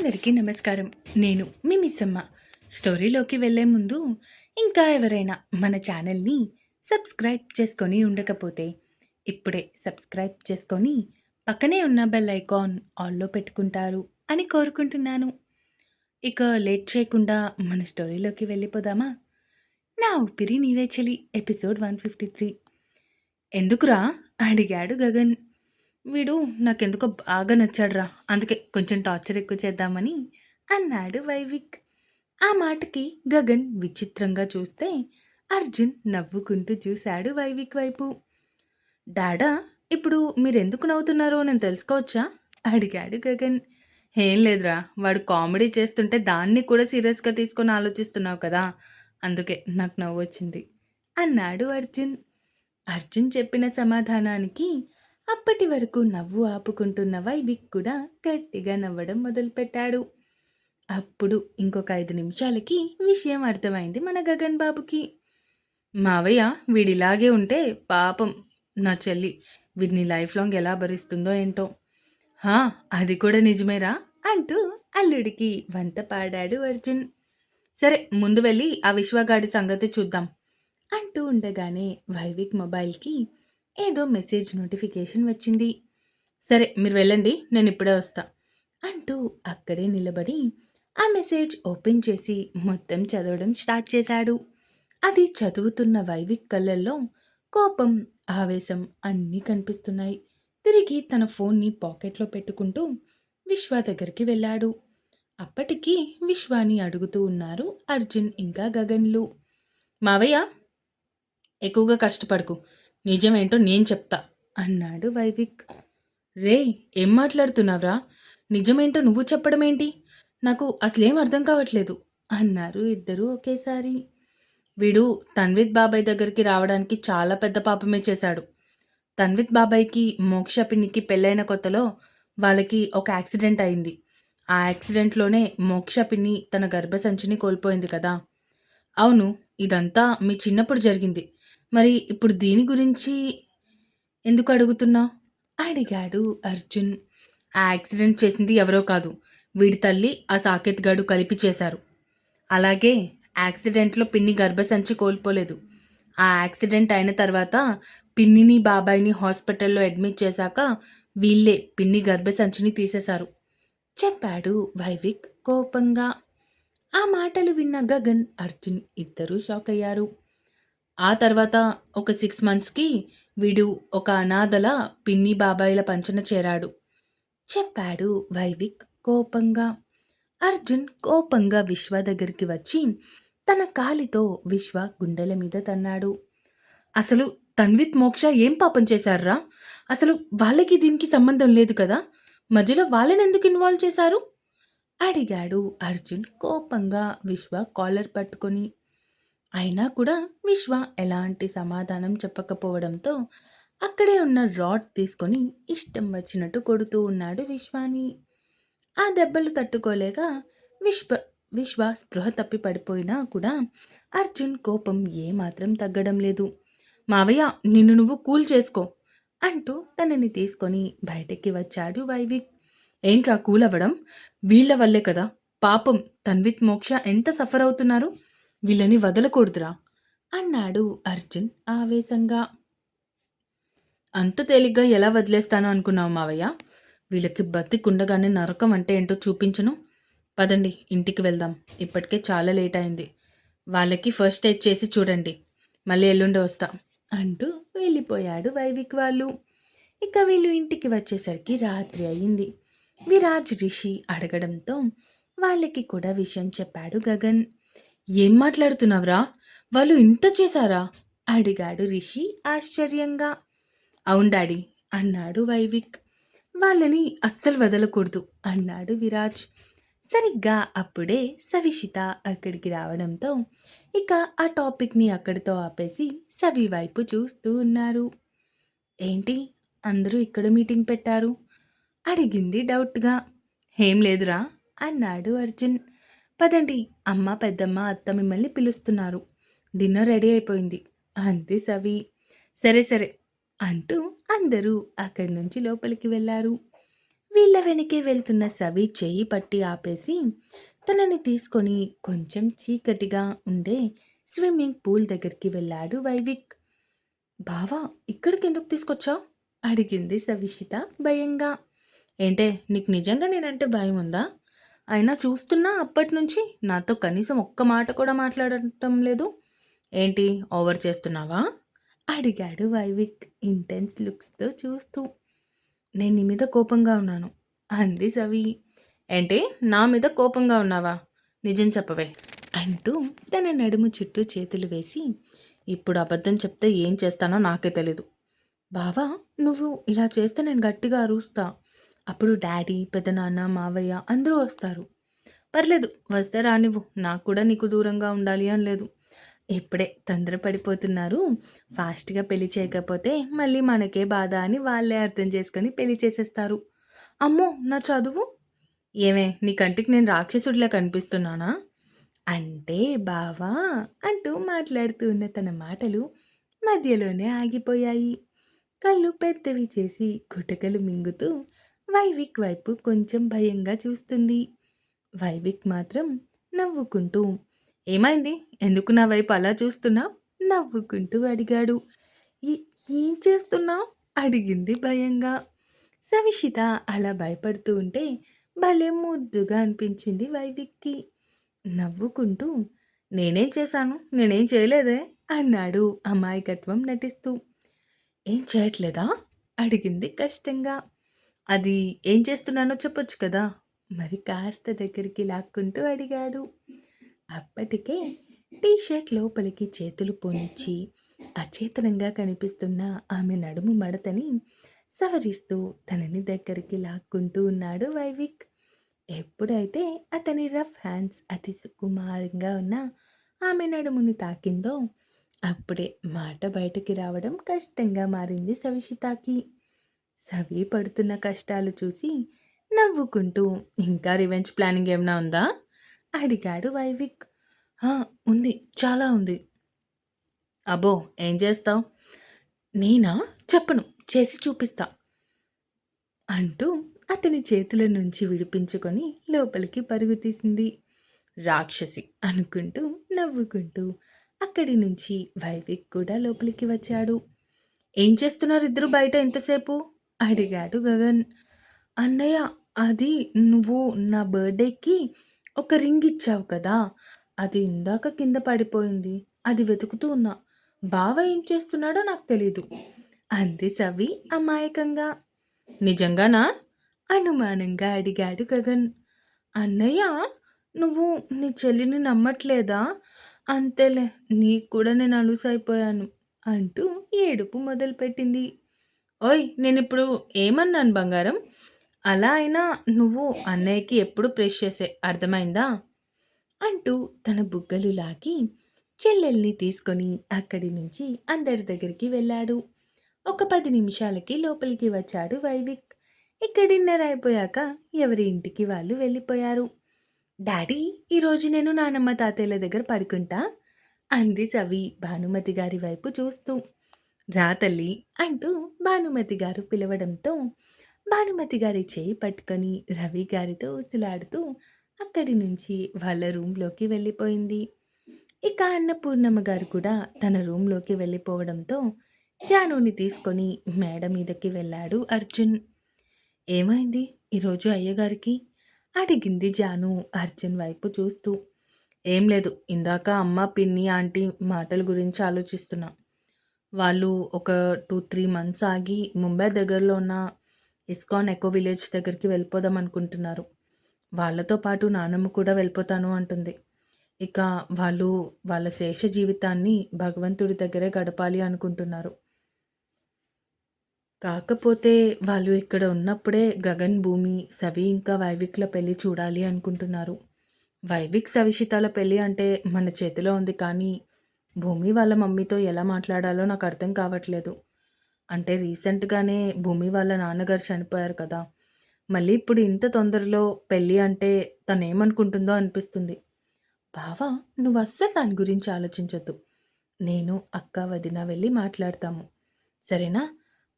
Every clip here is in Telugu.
అందరికీ నమస్కారం. నేను మీ మిస్సమ్మ. స్టోరీలోకి వెళ్ళే ముందు ఇంకా ఎవరైనా మన ఛానల్ని సబ్స్క్రైబ్ చేసుకొని ఉండకపోతే ఇప్పుడే సబ్స్క్రైబ్ చేసుకొని పక్కనే ఉన్న బెల్ ఐకాన్ ఆల్లో పెట్టుకుంటారు అని కోరుకుంటున్నాను. ఇక లేట్ చేయకుండా మన స్టోరీలోకి వెళ్ళిపోదామా? నా ఊపిరి నీవే చెలి ఎపిసోడ్ వన్ ఫిఫ్టీ త్రీ. ఎందుకురా? అడిగాడు గగన్. వీడు నాకెందుకో బాగా నచ్చాడురా అందుకే కొంచెం టార్చర్ ఎక్కువ చేద్దామని అన్నాడు వైవిక్. ఆ మాటకి గగన్ విచిత్రంగా చూస్తే అర్జున్ నవ్వుకుంటూ చూశాడు వైవిక్ వైపు. డాడా ఇప్పుడు మీరెందుకు నవ్వుతున్నారో? నేను తెలుసుకోవచ్చా? అడిగాడు గగన్. ఏం లేదురా వాడు కామెడీ చేస్తుంటే దాన్ని కూడా సీరియస్గా తీసుకొని ఆలోచిస్తున్నావు కదా అందుకే నాకు నవ్వు వచ్చింది అన్నాడు అర్జున్. అర్జున్ చెప్పిన సమాధానానికి అప్పటి వరకు నవ్వు ఆపుకుంటున్న వైవిక్ కూడా గట్టిగా నవ్వడం మొదలుపెట్టాడు. అప్పుడు ఇంకొక ఐదు నిమిషాలకి విషయం అర్థమైంది మన గగన్ బాబుకి. మావయ్య వీడిలాగే ఉంటే పాపం. నా చెల్లి వీడిని లైఫ్ లాంగ్ ఎలా భరిస్తుందో ఏంటో. హా అది కూడా నిజమేరా? అంటూ అల్లుడికి వంత పాడాడు అర్జున్. సరే ముందు వెళ్ళి ఆ విశ్వగాడి సంగతి చూద్దాం. అంటూ ఉండగానే వైవిక్ మొబైల్కి ఏదో మెసేజ్ నోటిఫికేషన్ వచ్చింది. సరే మీరు వెళ్ళండి నేను ఇప్పుడే వస్తా అంటూ అక్కడే నిలబడి ఆ మెసేజ్ ఓపెన్ చేసి మొత్తం చదవడం స్టార్ట్ చేశాడు. అది చదువుతున్న వైవిక్ కళ్ళల్లో కోపం ఆవేశం అన్నీ కనిపిస్తున్నాయి. తిరిగి తన ఫోన్ని పాకెట్లో పెట్టుకుంటూ విశ్వ దగ్గరికి వెళ్ళాడు. అప్పటికి విశ్వాని అడుగుతూ ఉన్నారు అర్జున్ ఇంకా గగన్లు. మావయ్య ఎక్కువగా కష్టపడకు. నిజమేంటో నేను చెప్తా. అన్నాడు వైవిక్. రే ఏం మాట్లాడుతున్నావురా? నిజమేంటో నువ్వు చెప్పడం ఏంటి నాకు అసలేం అర్థం కావట్లేదు అన్నారు ఇద్దరూ ఒకేసారి. వీడు తన్విత్ బాబాయ్ దగ్గరికి రావడానికి చాలా పెద్ద పాపమే చేశాడు. తన్విత్ బాబాయ్కి మోక్ష పిన్నికి పెళ్ళైన కొత్తలో వాళ్ళకి ఒక యాక్సిడెంట్ అయింది. ఆ యాక్సిడెంట్లోనే మోక్ష పిన్ని తన గర్భసంచిని కోల్పోయింది కదా. అవును ఇదంతా మీ చిన్నప్పుడు జరిగింది. మరి ఇప్పుడు దీని గురించి ఎందుకు అడుగుతున్నావు అడిగాడు అర్జున్. ఆ యాక్సిడెంట్ చేసింది ఎవరో కాదు వీడి తల్లి ఆ సాకేత్ గడు కలిపి చేశారు. అలాగే యాక్సిడెంట్లో పిన్ని గర్భసంచి కోల్పోలేదు. ఆ యాక్సిడెంట్ అయిన తర్వాత పిన్నిని బాబాయిని హాస్పిటల్లో అడ్మిట్ చేశాక వీళ్ళే పిన్ని గర్భసంచిని తీసేశారు చెప్పాడు వైవిక్ కోపంగా. ఆ మాటలు విన్న గగన్ అర్జున్ ఇద్దరూ షాక్ అయ్యారు ఆ తర్వాత ఒక సిక్స్ మంత్స్కి వీడు ఒక అనాథల పిన్ని బాబాయిల పంచన చేరాడు. చెప్పాడు వైవిక్ కోపంగా. అర్జున్ కోపంగా విశ్వ దగ్గరికి వచ్చి తన కాలితో విశ్వ గుండెల మీద తన్నాడు. అసలు తన్విత్ మోక్ష ఏం పాపం చేశారా అసలు వాళ్ళకి దీనికి సంబంధం లేదు కదా? మధ్యలో వాళ్ళని ఎందుకు ఇన్వాల్వ్ చేశారు? అడిగాడు అర్జున్ కోపంగా విశ్వ కాలర్ పట్టుకొని. అయినా కూడా విశ్వ ఎలాంటి సమాధానం చెప్పకపోవడంతో అక్కడే ఉన్న రాడ్ తీసుకొని ఇష్టం వచ్చినట్టు కొడుతూ ఉన్నాడు విశ్వాని. ఆ దెబ్బలు తట్టుకోలేక విశ్వ విశ్వ స్పృహ తప్పి పడిపోయినా కూడా అర్జున్ కోపం ఏమాత్రం తగ్గడం లేదు. మావయ్య నిన్ను నువ్వు కూల్ చేసుకో అంటూ తనని తీసుకొని బయటకి వచ్చాడు వైవిక్. ఏంట్రా కూల్ అవ్వడం వీళ్ళ వల్లే కదా? పాపం తన్విత్ మోక్ష ఎంత సఫర్ అవుతున్నారు? వీళ్ళని వదలకూడదురా అన్నాడు అర్జున్ ఆవేశంగా. అంత తేలిగ్గా ఎలా వదిలేస్తాను అనుకున్నావు మావయ్య? వీళ్ళకి బతికుండగానే నరకం అంటే ఏంటో చూపించను. పదండి ఇంటికి వెళ్దాం. ఇప్పటికే చాలా లేట్ అయింది. వాళ్ళకి ఫస్ట్ ఎయిడ్ చేసి చూడండి. మళ్ళీ ఎల్లుండి వస్తా అంటూ వెళ్ళిపోయాడు వైవిక్ వాళ్ళు. ఇక వీళ్ళు ఇంటికి వచ్చేసరికి రాత్రి అయింది. విరాజ్ రిషి అడగడంతో వాళ్ళకి కూడా విషయం చెప్పాడు గగన్. ఏం మాట్లాడుతున్నావురా? వాళ్ళు ఇంత చేశారా? అడిగాడు రిషి ఆశ్చర్యంగా. అవును డాడీ అన్నాడు వైవిక్. వాళ్ళని అస్సలు వదలకూడదు అన్నాడు విరాజ్. సరిగ్గా అప్పుడే సవిషిత అక్కడికి రావడంతో ఇక ఆ టాపిక్ని అక్కడితో ఆపేసి సవి వైపు చూస్తూ ఉన్నారు. ఏంటి? అందరూ ఇక్కడ మీటింగ్ పెట్టారు? అడిగింది డౌట్గా. ఏం లేదురా అన్నాడు అర్జున్. పదండి అమ్మ పెద్దమ్మ అత్త మిమ్మల్ని పిలుస్తున్నారు. డిన్నర్ రెడీ అయిపోయింది. అంతే సవి. సరే సరే అంటూ అందరూ అక్కడి నుంచి లోపలికి వెళ్ళారు. వీళ్ళ వెనకే వెళ్తున్న సవి చేయి పట్టి ఆపేసి తనని తీసుకొని కొంచెం చీకటిగా ఉండే స్విమ్మింగ్ పూల్ దగ్గరికి వెళ్ళాడు వైవిక్. బావా ఇక్కడికి ఎందుకు తీసుకొచ్చావు? అడిగింది సవిషిత భయంగా. ఏంటే నీకు నిజంగా నేనంటే భయం ఉందా అయినా చూస్తున్నా అప్పటి నుంచి నాతో కనీసం ఒక్క మాట కూడా మాట్లాడటం లేదు. ఏంటి ఓవర్ చేస్తున్నావా? అడిగాడు వైవిక్ ఇంటెన్స్ లుక్స్తో చూస్తూ. నేను నీ మీద కోపంగా ఉన్నాను అంది సవి. ఏంటి నా మీద కోపంగా ఉన్నావా? నిజం చెప్పవే అంటూ తన నడుము చుట్టూ చేతులు వేసి ఇప్పుడు అబద్ధం చెప్తే ఏం చేస్తానో నాకే తెలీదు. బావా నువ్వు ఇలా చేస్తే నేను గట్టిగా అరుస్తా. అప్పుడు డాడీ పెదనాన్న మావయ్య అందరూ వస్తారు. పర్లేదు వస్తే రానివ్వు. నాకు కూడా నీకు దూరంగా ఉండాలి అని లేదు. ఇప్పుడే తొందరపడిపోతున్నారు ఫాస్ట్గా పెళ్ళి చేయకపోతే మళ్ళీ మనకే బాధ అని వాళ్ళే అర్థం చేసుకొని పెళ్ళి చేసేస్తారు. అమ్మో నా చదువు? ఏమే నీ కంటికి నేను రాక్షసుడిలా కనిపిస్తున్నానా? అంటే బావా అంటూ మాట్లాడుతూ ఉన్న తన మాటలు మధ్యలోనే ఆగిపోయాయి. కళ్ళు పెద్దవి చేసి గుటకలు మింగుతూ వైవిక్ వైపు కొంచెం భయంగా చూస్తుంది. వైవిక్ మాత్రం నవ్వుకుంటూ ఏమైంది? ఎందుకు నా వైపు అలా చూస్తున్నా? నవ్వుకుంటూ అడిగాడు. ఏం చేస్తున్నావు? అడిగింది భయంగా. సవిషిత అలా భయపడుతూ ఉంటే భలే ముద్దుగా అనిపించింది వైవిక్కి. నవ్వుకుంటూ నేనేం చేశాను? నేనేం చేయలేదే? అన్నాడు అమాయకత్వం నటిస్తూ. ఏం చేయట్లేదా? అడిగింది కష్టంగా. అది ఏం చేస్తున్నానో చెప్పొచ్చు కదా. మరి కాస్త దగ్గరికి లాక్కుంటూ అడిగాడు. అప్పటికే టీ షర్ట్ లోపలికి చేతులు పోనిచ్చి అచేతనంగా కనిపిస్తున్న ఆమె నడుము మడతని సవరిస్తూ తనని దగ్గరికి లాక్కుంటూ ఉన్నాడు వైవిక్. ఎప్పుడైతే అతని రఫ్ హ్యాండ్స్ అతి సుకుమారంగా ఉన్న ఆమె నడుముని తాకిందో అప్పుడే మాట బయటకి రావడం కష్టంగా మారింది సవిషితాకి. సవి పడుతున్న కష్టాలు చూసి నవ్వుకుంటూ ఇంకా రివెంజ్ ప్లానింగ్ ఏమైనా ఉందా? అడిగాడు వైవిక్. ఉంది చాలా ఉంది. అబ్బో ఏం చేస్తావు? నేనా? చెప్పను చేసి చూపిస్తా. అంటూ అతని చేతుల నుంచి విడిపించుకొని లోపలికి పరుగు తీసింది. రాక్షసి అనుకుంటూ నవ్వుకుంటూ అక్కడి నుంచి వైవిక్ కూడా లోపలికి వచ్చాడు. ఏం చేస్తున్నారు ఇద్దరు బయట ఎంతసేపు అడిగాడు గగన్. అన్నయ్య అది నువ్వు నా బర్త్డేకి ఒక రింగ్ ఇచ్చావు కదా అది ఇందాక కింద పడిపోయింది అది వెతుకుతూ ఉన్నా. బావ ఏం చేస్తున్నాడో నాకు తెలీదు. అంది సవి అమాయకంగా. నిజంగానా? అనుమానంగా అడిగాడు గగన్. అన్నయ్య నువ్వు నీ చెల్లిని నమ్మట్లేదా? అంతేలే నీకు కూడా నేను అలుసైపోయాను అంటూ ఏడుపు మొదలుపెట్టింది. ఓయ్ నేను ఇప్పుడు ఏమన్నాను బంగారం? అలా అయినా నువ్వు అన్నయ్యకి ఎప్పుడు ప్రెస్ చేసే అర్థమైందా? అంటూ తన బుగ్గలు లాగి చెల్లెల్ని తీసుకొని అక్కడి నుంచి అందరి దగ్గరికి వెళ్ళాడు. ఒక పది నిమిషాలకి లోపలికి వచ్చాడు వైవిక్. ఇక్కడ డిన్నర్ అయిపోయాక ఎవరి ఇంటికి వాళ్ళు వెళ్ళిపోయారు. డాడీ ఈరోజు నేను నానమ్మ తాతయ్యల దగ్గర పడుకుంటా అంది సవి భానుమతి గారి వైపు చూస్తూ. రా తల్లి అంటూ భానుమతి గారు పిలవడంతో భానుమతి గారి చేయి పట్టుకొని రవి గారితో ఉసిలాడుతూ అక్కడి నుంచి వాళ్ళ రూమ్లోకి వెళ్ళిపోయింది. ఇక అన్నపూర్ణమ్మ గారు కూడా తన రూమ్లోకి వెళ్ళిపోవడంతో జానుని తీసుకొని మేడ మీదకి వెళ్ళాడు అర్జున్. ఏమైంది? ఈరోజు అయ్యగారికి? అడిగింది జాను అర్జున్ వైపు చూస్తూ. ఏం లేదు ఇందాక అమ్మ పిన్ని ఆంటీ మాటల గురించి ఆలోచిస్తున్నా. వాళ్ళు ఒక టూ త్రీ మంత్స్ ఆగి ముంబై దగ్గరలో ఉన్న ఇస్కాన్ ఎకో విలేజ్ దగ్గరికి వెళ్ళిపోదాం అనుకుంటున్నారు. వాళ్ళతో పాటు నానమ్మ కూడా వెళ్ళిపోతాను అంటుంది. ఇక వాళ్ళు వాళ్ళ శేష జీవితాన్ని భగవంతుడి దగ్గరే గడపాలి అనుకుంటున్నారు. కాకపోతే వాళ్ళు ఇక్కడ ఉన్నప్పుడే గగన్ భూమి సవి ఇంకా వైవిక్ల పెళ్ళి చూడాలి అనుకుంటున్నారు. వైవిక్ సవిషితాల పెళ్ళి అంటే మన చేతిలో ఉంది కానీ భూమి వాళ్ళ మమ్మీతో ఎలా మాట్లాడాలో నాకు అర్థం కావట్లేదు. అంటే రీసెంట్గానే భూమి వాళ్ళ నాన్నగారు చనిపోయారు కదా. మళ్ళీ ఇప్పుడు ఇంత తొందరలో పెళ్ళి అంటే తను ఏమనుకుంటుందో అనిపిస్తుంది. బావా నువ్వు అస్సలు దాని గురించి ఆలోచించొద్దు. నేను అక్క వదిన వెళ్ళి మాట్లాడతాము. సరేనా?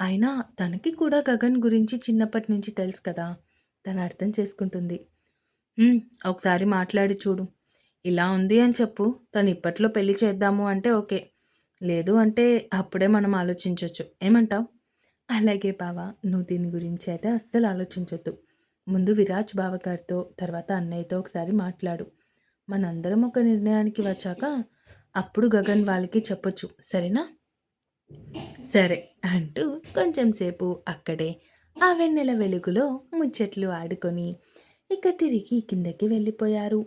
అయినా తనకి కూడా గగన్ గురించి చిన్నప్పటి నుంచి తెలుసు కదా. తను అర్థం చేసుకుంటుంది. ఒకసారి మాట్లాడి చూడు. ఇలా ఉంది అని చెప్పు. తను ఇప్పట్లో పెళ్ళి చేద్దాము అంటే ఓకే. లేదు అంటే అప్పుడే మనం ఆలోచించవచ్చు ఏమంటావు? అలాగే బావా నువ్వు దీని గురించి అయితే అస్సలు ఆలోచించొద్దు. ముందు విరాజ్ బావగారితో తర్వాత అన్నయ్యతో ఒకసారి మాట్లాడు. మనందరం ఒక నిర్ణయానికి వచ్చాక అప్పుడు గగన్ వాళ్ళకి చెప్పొచ్చు. సరేనా? సరే అంటూ కొంచెం సేపు అక్కడే ఆ వెన్నెల వెలుగులో ముచ్చట్లు ఆడుకొని ఇక తిరిగి కిందకి వెళ్ళిపోయారు.